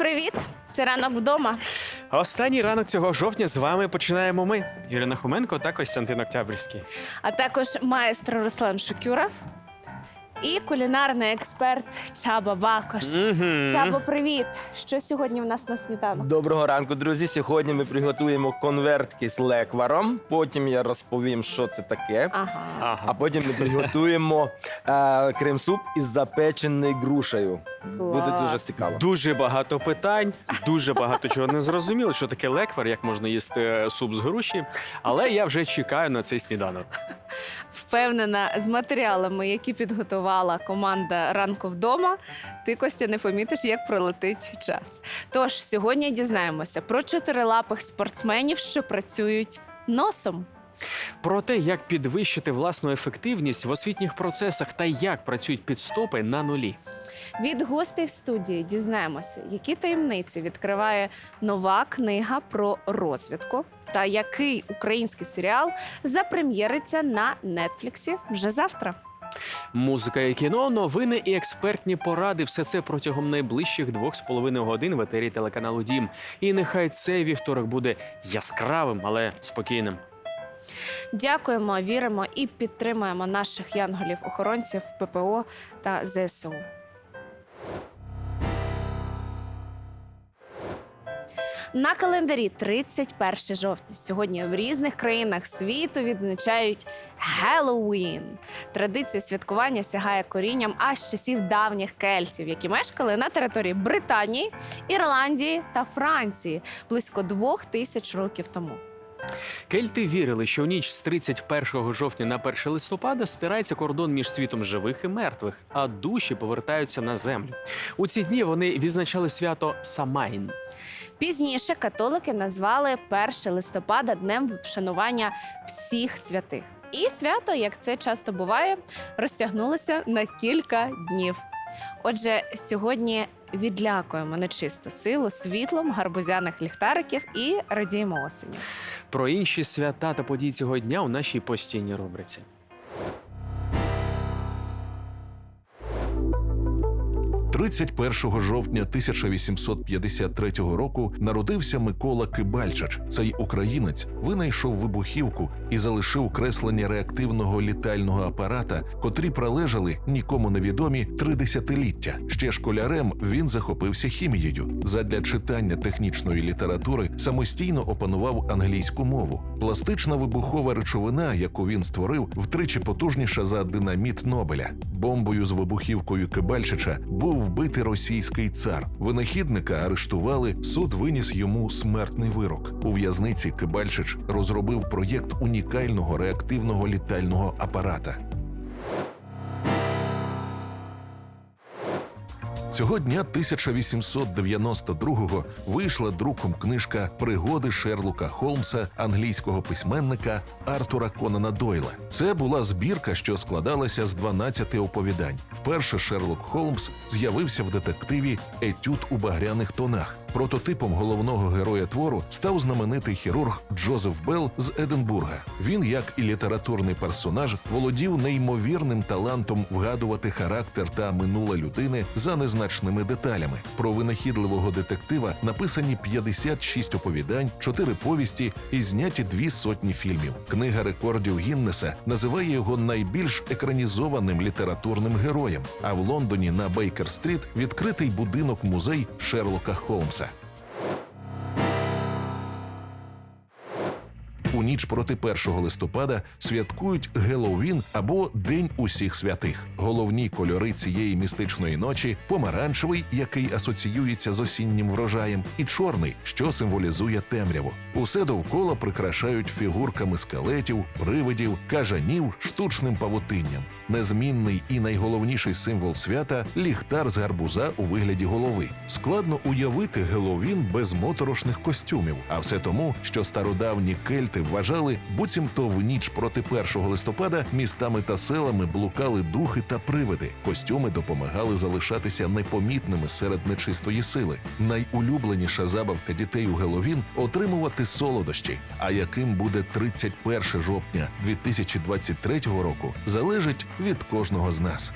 привіт! Це ранок вдома. Останній ранок цього жовтня з вами починаємо ми, Ірина Хоменко та Костянтин Октябрьський. А також маестро Руслан Шукюров і кулінарний експерт Чаба Бакош. Чабо, привіт! Що сьогодні в нас на сніданок? Доброго ранку, друзі. Сьогодні ми приготуємо конвертки з лекваром. Потім я розповім, що це таке. Ага. А потім ми приготуємо е, крем-суп із запеченою грушею. Буде Клас. дуже цікаво. Дуже багато питань, дуже багато чого не зрозуміло, що таке леквар, як можна їсти е, суп з груші. Але я вже чекаю на цей сніданок. Впевнена, з матеріалами, які підготувала команда ранку вдома, ти Костя не помітиш, як пролетить час. Тож сьогодні дізнаємося про чотирилапих спортсменів, що працюють носом. Про те, як підвищити власну ефективність в освітніх процесах та як працюють підстопи на нулі. Від гостей в студії дізнаємося, які таємниці відкриває нова книга про розвідку, та який український серіал запрем'єриться на Нетфліксі вже завтра. Музика і кіно, новини і експертні поради. Все це протягом найближчих двох з половиною годин в етері телеканалу Дім. І нехай цей вівторок буде яскравим, але спокійним. Дякуємо, віримо і підтримуємо наших янголів-охоронців ППО та ЗСУ. На календарі 31 жовтня. Сьогодні в різних країнах світу відзначають Геловін. Традиція святкування сягає корінням аж часів давніх кельтів, які мешкали на території Британії, Ірландії та Франції близько двох тисяч років тому. Кельти вірили, що в ніч з 31 жовтня на 1 листопада стирається кордон між світом живих і мертвих, а душі повертаються на землю. У ці дні вони відзначали свято Самайн. Пізніше католики назвали 1 листопада днем вшанування всіх святих. І свято, як це часто буває, розтягнулося на кілька днів. Отже, сьогодні відлякуємо нечисту силу світлом гарбузяних ліхтариків і радіємо осені. Про інші свята та події цього дня у нашій постійній рубриці. – 31 жовтня 1853 року народився Микола Кибальчич. Цей українець винайшов вибухівку і залишив креслення реактивного літального апарата, котрі пролежали нікому невідомі три десятиліття. Ще школярем він захопився хімією. Задля читання технічної літератури самостійно опанував англійську мову. Пластична вибухова речовина, яку він створив, втричі потужніша за динаміт Нобеля. Бомбою з вибухівкою Кибальчича був вбитий російський цар. Винахідника арештували. Суд виніс йому смертний вирок. У в'язниці Кибальчич розробив проєкт унікального реактивного літального апарата. Цього дня 1892-го вийшла друком книжка Пригоди Шерлока Холмса англійського письменника Артура Конана Дойла. Це була збірка, що складалася з 12 оповідань. Вперше Шерлок Холмс з'явився в детективі Етюд у багряних тонах. Прототипом головного героя твору став знаменитий хірург Джозеф Белл з Единбурга. Він, як і літературний персонаж, володів неймовірним талантом вгадувати характер та минуле людини за незначними деталями. Про винахідливого детектива написані 56 оповідань, 4 повісті і зняті дві сотні фільмів. Книга рекордів Гіннеса називає його найбільш екранізованим літературним героєм. А в Лондоні на Бейкер-стріт відкритий будинок музей Шерлока Холмса. У ніч проти 1 листопада святкують Геловін або День усіх святих. Головні кольори цієї містичної ночі помаранчевий, який асоціюється з осіннім врожаєм, і чорний, що символізує темряву. Усе довкола прикрашають фігурками скелетів, привидів, кажанів, штучним павутинням. Незмінний і найголовніший символ свята ліхтар з гарбуза у вигляді голови. Складно уявити Геловін без моторошних костюмів, а все тому, що стародавні кельти вважали, буцімто в ніч проти 1 листопада містами та селами блукали духи та привиди. Костюми допомагали залишатися непомітними серед нечистої сили. Найулюбленіша забавка дітей у Геловін отримувати солодощі. А яким буде 31 жовтня 2023 року, залежить від кожного з нас.